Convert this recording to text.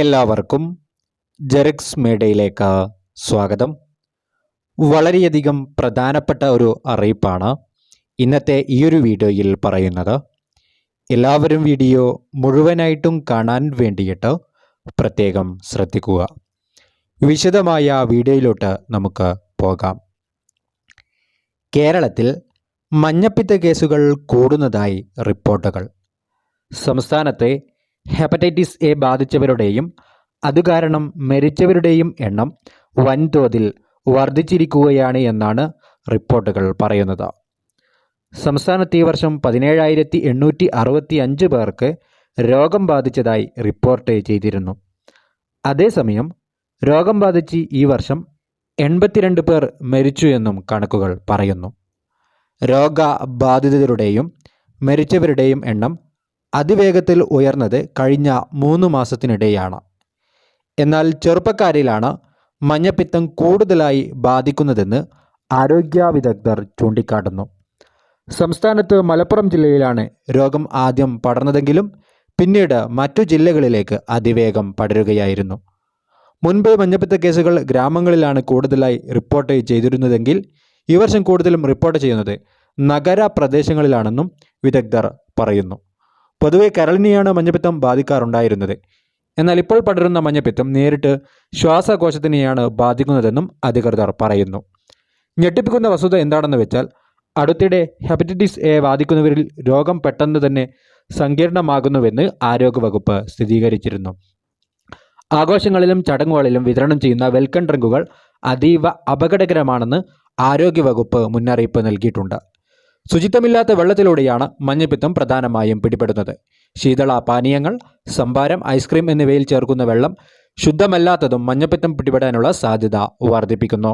എല്ലാവർക്കും ജെറിക്സ് മേഡയിലേക്ക് സ്വാഗതം. വളരെയധികം പ്രധാനപ്പെട്ട ഒരു അറിയിപ്പാണ് ഇന്നത്തെ ഈ ഒരു വീഡിയോയിൽ പറയുന്നത്. എല്ലാവരും വീഡിയോ മുഴുവനായിട്ടും കാണാൻ വേണ്ടിയിട്ട് പ്രത്യേകം ശ്രദ്ധിക്കുക. വിശദമായ വീഡിയോയിലോട്ട് നമുക്ക് പോകാം. കേരളത്തിൽ മഞ്ഞപ്പിത്ത കേസുകൾ കൂടുന്നതായി റിപ്പോർട്ടുകൾ. സംസ്ഥാനത്തെ ഹെപ്പറ്റൈറ്റിസ് എ ബാധിച്ചവരുടെയും അതുകാരണം മരിച്ചവരുടെയും എണ്ണം വൻതോതിൽ വർദ്ധിച്ചിരിക്കുകയാണ് എന്നാണ് റിപ്പോർട്ടുകൾ പറയുന്നത്. സംസ്ഥാനത്ത് ഈ വർഷം പതിനേഴായിരത്തി എണ്ണൂറ്റി അറുപത്തി അഞ്ച് പേർക്ക് രോഗം ബാധിച്ചതായി റിപ്പോർട്ട് ചെയ്തിരുന്നു. അതേസമയം രോഗം ബാധിച്ച് ഈ വർഷം എൺപത്തിരണ്ട് പേർ മരിച്ചു എന്നും കണക്കുകൾ പറയുന്നു. രോഗബാധിതരുടെയും മരിച്ചവരുടെയും എണ്ണം അതിവേഗത്തിൽ ഉയർന്നത് കഴിഞ്ഞ മൂന്ന് മാസത്തിനിടെയാണ്. എന്നാൽ ചെറുപ്പക്കാരിലാണ് മഞ്ഞപ്പിത്തം കൂടുതലായി ബാധിക്കുന്നതെന്ന് ആരോഗ്യ വിദഗ്ധർ ചൂണ്ടിക്കാട്ടുന്നു. സംസ്ഥാനത്ത് മലപ്പുറം ജില്ലയിലാണ് രോഗം ആദ്യം പടർന്നതെങ്കിലും പിന്നീട് മറ്റു ജില്ലകളിലേക്ക് അതിവേഗം പടരുകയായിരുന്നു. മുൻപ് മഞ്ഞപ്പിത്ത കേസുകൾ ഗ്രാമങ്ങളിലാണ് കൂടുതലായി റിപ്പോർട്ട് ചെയ്തിരുന്നതെങ്കിൽ ഈ വർഷം കൂടുതലും റിപ്പോർട്ട് ചെയ്യുന്നത് നഗര പ്രദേശങ്ങളിലാണെന്നും വിദഗ്ധർ പറയുന്നു. പൊതുവെ കരളിനെയാണ് മഞ്ഞപ്പിത്തം ബാധിക്കാറുണ്ടായിരുന്നത്. എന്നാൽ ഇപ്പോൾ പടരുന്ന മഞ്ഞപ്പിത്തം നേരിട്ട് ശ്വാസകോശത്തിനെയാണ് ബാധിക്കുന്നതെന്നും അധികൃതർ പറയുന്നു. ഞെട്ടിപ്പിക്കുന്ന വസ്തുത എന്താണെന്ന് വെച്ചാൽ അടുത്തിടെ ഹെപ്പറ്റൈറ്റിസ് എ ബാധിക്കുന്നവരിൽ രോഗം പെട്ടെന്ന് തന്നെ സങ്കീർണമാകുന്നുവെന്ന് ആരോഗ്യവകുപ്പ് സ്ഥിരീകരിച്ചിരുന്നു. ആഘോഷങ്ങളിലും ചടങ്ങുകളിലും വിതരണം ചെയ്യുന്ന വെൽക്കം ഡ്രിങ്കുകൾ അതീവ അപകടകരമാണെന്ന് ആരോഗ്യവകുപ്പ് മുന്നറിയിപ്പ് നൽകിയിട്ടുണ്ട്. ശുചിത്വമില്ലാത്ത വെള്ളത്തിലൂടെയാണ് മഞ്ഞപ്പിത്തം പ്രധാനമായും പിടിപെടുന്നത്. ശീതള പാനീയങ്ങൾ സംഭാരം ഐസ്ക്രീം എന്നിവയിൽ ചേർക്കുന്ന വെള്ളം ശുദ്ധമല്ലാത്തതും മഞ്ഞപ്പിത്തം പിടിപെടാനുള്ള സാധ്യത വർദ്ധിപ്പിക്കുന്നു.